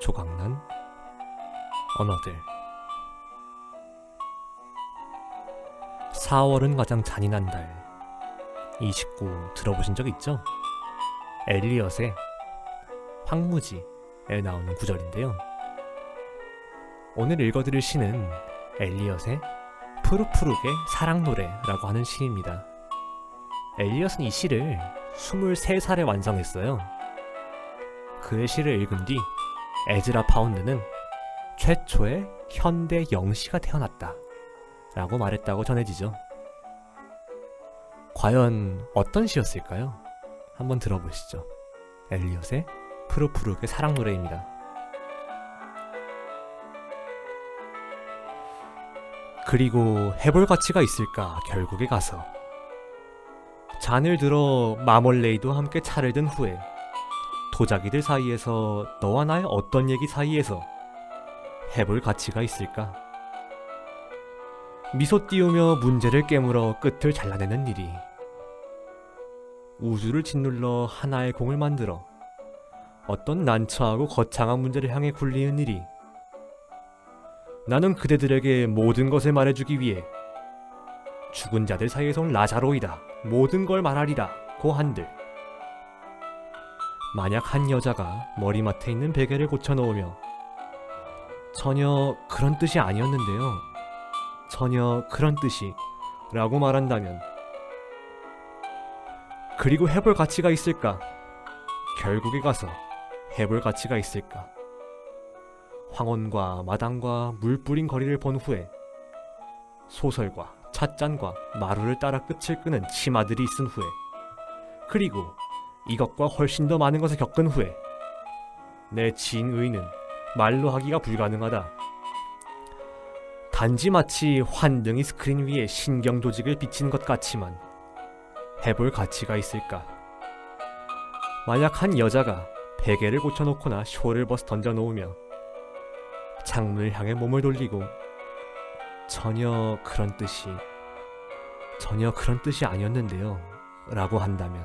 조각난 언어들 4월은 가장 잔인한 달. 이 식구 들어보신 적 있죠? 엘리엇의 황무지에 나오는 구절인데요. 오늘 읽어드릴 시는 엘리엇의 푸르푸르의 사랑 노래라고 하는 시입니다. 엘리엇은 이 시를 23살에 완성했어요. 그의 시를 읽은 뒤 에즈라 파운드는 최초의 현대 영시가 태어났다. 라고 말했다고 전해지죠. 과연 어떤 시였을까요? 한번 들어보시죠. 엘리엇의 푸르푸르의 사랑 노래입니다. 그리고 해볼 가치가 있을까 결국에 가서 잔을 들어 마멀레이드와 함께 차를 든 후에 도자기들 사이에서 너와 나의 어떤 얘기 사이에서 해볼 가치가 있을까? 미소 띄우며 문제를 깨물어 끝을 잘라내는 일이. 우주를 짓눌러 하나의 공을 만들어 어떤 난처하고 거창한 문제를 향해 굴리는 일이. 나는 그대들에게 모든 것을 말해주기 위해 죽은 자들 사이에서 온 라자로이다. 모든 걸 말하리라. 고 한들 만약 한 여자가 머리맡에 있는 베개를 고쳐놓으며 전혀 그런 뜻이 아니었는데요 전혀 그런 뜻이 라고 말한다면 그리고 해볼 가치가 있을까? 결국에 가서 해볼 가치가 있을까? 황혼과 마당과 물 뿌린 거리를 본 후에 소설과 찻잔과 마루를 따라 끝을 끄는 치마들이 있은 후에 그리고 이것과 훨씬 더 많은 것을 겪은 후에 내 지인 의는 말로 하기가 불가능하다. 단지 마치 환등이 스크린 위에 신경 조직을 비치는 것 같지만 해볼 가치가 있을까? 만약 한 여자가 베개를 고쳐놓거나 쇼를 벗어 던져놓으며 창문을 향해 몸을 돌리고 전혀 그런 뜻이 전혀 그런 뜻이 아니었는데요 라고 한다면